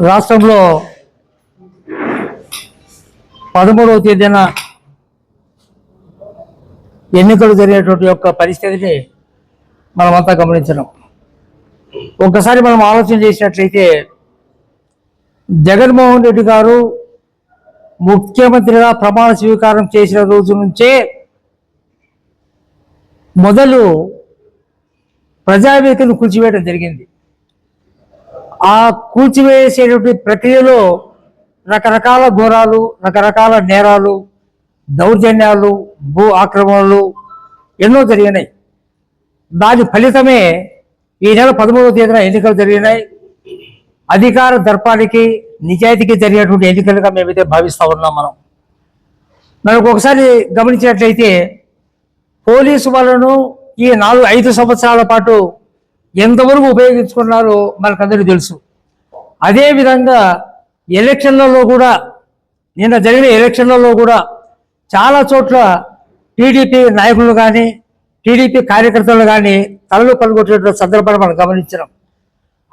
రాష్ట్రంలో పదమూడవ తేదీన ఎన్నికలు జరిగేటువంటి యొక్క పరిస్థితిని మనమంతా గమనించడం. ఒక్కసారి మనం ఆలోచన చేసినట్లయితే జగన్మోహన్ రెడ్డి గారు ముఖ్యమంత్రిగా ప్రమాణ స్వీకారం చేసిన రోజు నుంచే మొదలు ప్రజావేదికను కూల్చివేయడం జరిగింది. ఆ కూల్చివేసేటువంటి ప్రక్రియలో రకరకాల ఘోరాలు రకరకాల నేరాలు దౌర్జన్యాలు భూ ఆక్రమణలు ఎన్నో జరిగినాయి. దాని ఫలితమే ఈ నెల పదమూడవ తేదీన ఎన్నికలు జరిగినాయి. అధికార దర్పానికి నిజాయితీకి జరిగినటువంటి ఎన్నికలుగా మేమైతే భావిస్తూ ఉన్నాం మనం. మనకు ఒకసారి గమనించినట్లయితే పోలీసు వాళ్ళను ఈ నాలుగు ఐదు సంవత్సరాల పాటు ఎంతవరకు ఉపయోగించుకున్నారో మనకందరికీ తెలుసు. అదేవిధంగా ఎలక్షన్లలో కూడా నిన్న జరిగిన ఎలక్షన్లలో కూడా చాలా చోట్ల టీడీపీ నాయకులు కానీ టీడీపీ కార్యకర్తలు కానీ తలలు పలుకొట్టినటువంటి సందర్భాన్ని మనం గమనించడం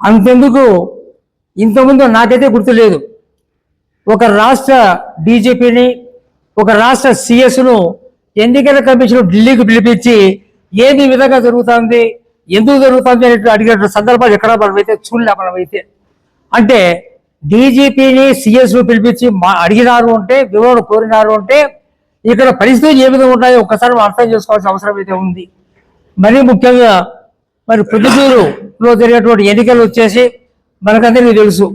అంతెందుకు ఇంతకుముందు నాకైతే గుర్తు లేదు ఒక రాష్ట్ర డీజీపీని ఒక రాష్ట్ర సిఎస్ను ఎన్నికల కమిషన్ ఢిల్లీకి పిలిపించి ఏది విధంగా జరుగుతుంది ఎందుకు జరుగుతుంది అని అడిగిన సందర్భాలు ఎక్కడ మనమైతే చూడలే మనమైతే. అంటే డీజీపీని సిఎస్ను పిలిపించి మా అడిగినారు అంటే వివరణ కోరినారు అంటే ఇక్కడ పరిస్థితులు ఏ విధంగా ఉన్నాయో ఒక్కసారి అర్థం చేసుకోవాల్సిన అవసరం అయితే ఉంది. మరీ ముఖ్యంగా మరి ప్రొద్దుటూరులో జరిగినటువంటి ఎన్నికలు వచ్చేసి మనకందరికీ తెలుసు.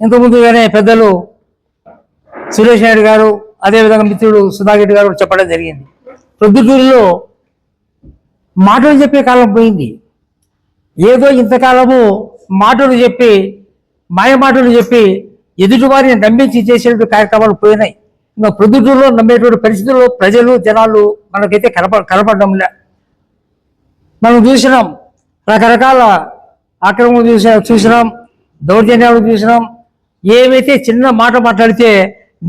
ఇంతకుముందుగానే పెద్దలు సురేష్ నాయుడు గారు అదేవిధంగా మిత్రుడు సుధాకర్ గారు చెప్పడం జరిగింది. ప్రొద్దుటూరులో మాటలు చెప్పే కాలం పోయింది. ఏదో ఇంతకాలము మాటలు చెప్పి మాయ మాటలు చెప్పి ఎదుటివారిని నమ్మించి చేసేటువంటి కార్యక్రమాలు పోయినాయి. ఇంకా ప్రొద్దుటూరులో నమ్మేటువంటి పరిస్థితుల్లో ప్రజలు జనాలు మనకైతే కనప కనపడడంలే. మనం చూసినాం రకరకాల ఆక్రమణ చూసా చూసినాం దౌర్జన్యాలు చూసినాం. ఏవైతే చిన్న మాట మాట్లాడితే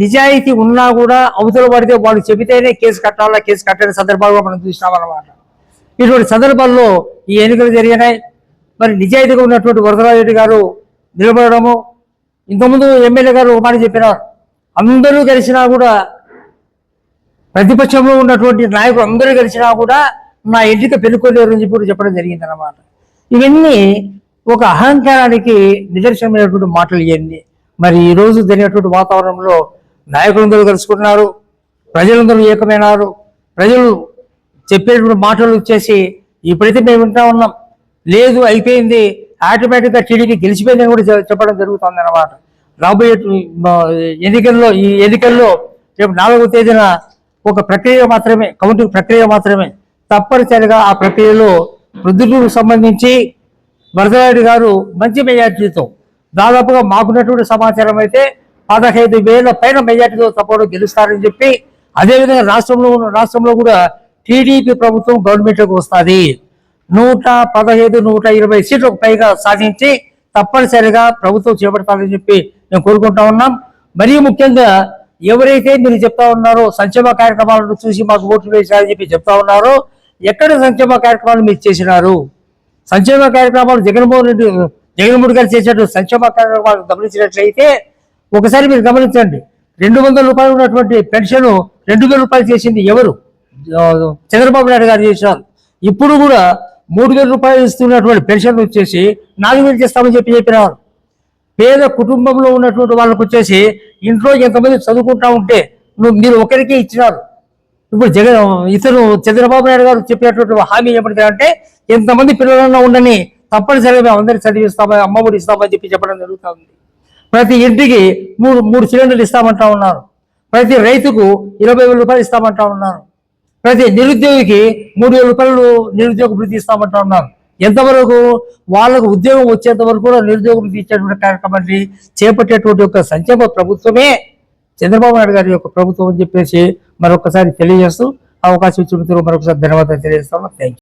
నిజాయితీ ఉన్నా కూడా అవతల పడితే వాళ్ళు చెబితేనే కేసు కట్టాలా కేసు కట్టని సందర్భాలుగా మనం చూసినాం అన్నమాట. ఇటువంటి సందర్భాల్లో ఈ ఎన్నికలు జరిగినాయి. మరి నిజాయితీగా ఉన్నటువంటి వరదరాజరెడ్డి గారు నిలబడము ఇంతకుముందు ఎమ్మెల్యే గారు ఒక మాట చెప్పినారు అందరూ కలిసినా కూడా ప్రతిపక్షంలో ఉన్నటువంటి నాయకులు అందరూ కలిసినా కూడా నా ఇంటికి పెళ్ళుకోలేరు అని చెప్పి చెప్పడం జరిగింది అన్నమాట ఇవన్నీ ఒక అహంకారానికి నిదర్శనమైనటువంటి మాటలు ఇవన్నీ. మరి ఈ రోజు జరిగినటువంటి వాతావరణంలో నాయకులందరూ కలుసుకున్నారు ప్రజలందరూ ఏకమైనారు ప్రజలు చెప్పేటువంటి మాటలు వచ్చేసి ఇప్పుడైతే మేము వింటా ఉన్నాం. లేదు అయిపోయింది. ఆటోమేటిక్గా టీడీపీ గెలిచిపోయిందని కూడా చెప్పడం జరుగుతుంది అన్నమాట రాబోయే ఎన్నికల్లో ఈ ఎన్నికల్లో రేపు నాలుగవ తేదీన ఒక ప్రక్రియ మాత్రమే కౌంటింగ్ ప్రక్రియ మాత్రమే తప్పనిసరిగా ఆ ప్రక్రియలో వృద్ధులకు సంబంధించి వరదరాయుడు గారు మంచి మెజార్టీతో దాదాపుగా మాకున్నటువంటి సమాచారం అయితే పదహైదు వేల పైన మెజార్టీతో తప్పడం గెలుస్తారని చెప్పి అదేవిధంగా రాష్ట్రంలో ఉన్న రాష్ట్రంలో కూడా టీడీపీ ప్రభుత్వం గవర్నమెంట్లోకి వస్తుంది. నూట పదహైదు నూట ఇరవై సీట్లకు పైగా సాధించి తప్పనిసరిగా ప్రభుత్వం చేపడతానని చెప్పి మేము కోరుకుంటా ఉన్నాం. మరీ ముఖ్యంగా ఎవరైతే మీరు చెప్తా ఉన్నారో సంక్షేమ కార్యక్రమాలను చూసి మాకు ఓట్లు వేశారని చెప్పి చెప్తా ఉన్నారో ఎక్కడ సంక్షేమ కార్యక్రమాలు మీరు చేసినారు? సంక్షేమ కార్యక్రమాలు జగన్మోహన్ రెడ్డి జగన్మోహన్ గారు చేసినట్టు సంక్షేమ కార్యక్రమాలు గమనించినట్లయితే ఒకసారి మీరు గమనించండి. రెండు వందల రూపాయలు ఉన్నటువంటి పెన్షన్ రెండు వేల రూపాయలు చేసింది ఎవరు? చంద్రబాబు నాయుడు గారు చేసినారు. ఇప్పుడు కూడా మూడు వేల రూపాయలు ఇస్తున్నటువంటి పెన్షన్ వచ్చేసి నాలుగు వేలు చేస్తామని చెప్పి చెప్పినారు. పేద కుటుంబంలో ఉన్నటువంటి వాళ్ళకు వచ్చేసి ఇంట్లో ఎంతమంది చదువుకుంటా ఉంటే నువ్వు మీరు ఒకరికే ఇచ్చినారు. ఇప్పుడు జగన్ ఇతను చంద్రబాబు నాయుడు గారు చెప్పినటువంటి హామీ ఏమంటారంటే ఎంతమంది పిల్లలన్నా ఉండని తప్పనిసరిగా మేము అందరికి చదివిస్తామని అమ్మఒడి ఇస్తామని చెప్పి చెప్పడం జరుగుతుంది ప్రతి ఇంటికి మూడు మూడు సిలిండర్లు ఇస్తామంటా ఉన్నారు. ప్రతి రైతుకు ఇరవై వేల రూపాయలు ఇస్తామంటా ఉన్నారు. ప్రతి నిరుద్యోగికి మూడు వేల రూపాయలు నిరుద్యోగ వృత్తి ఇస్తామంటా ఉన్నారు. ఎంతవరకు వాళ్ళకు ఉద్యోగం వచ్చేంత వరకు కూడా నిరుద్యోగ వృత్తి ఇచ్చేటువంటి కార్యక్రమాన్ని చేపట్టేటువంటి యొక్క సంక్షేమ ప్రభుత్వమే. చంద్రబాబు నాయుడు గారి యొక్క ప్రభుత్వం అని చెప్పేసి మరొకసారి తెలియజేస్తూ అవకాశం ఇచ్చిన మరొకసారి ధన్యవాదాలు తెలియజేస్తాను. Thank you